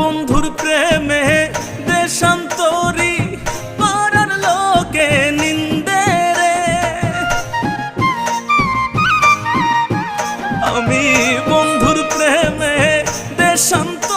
বন্ধুর প্রেমে দেশান্তরি পাড়ার লোকে নিন্দে রে। আমি বন্ধুর প্রেমে দেশান্ত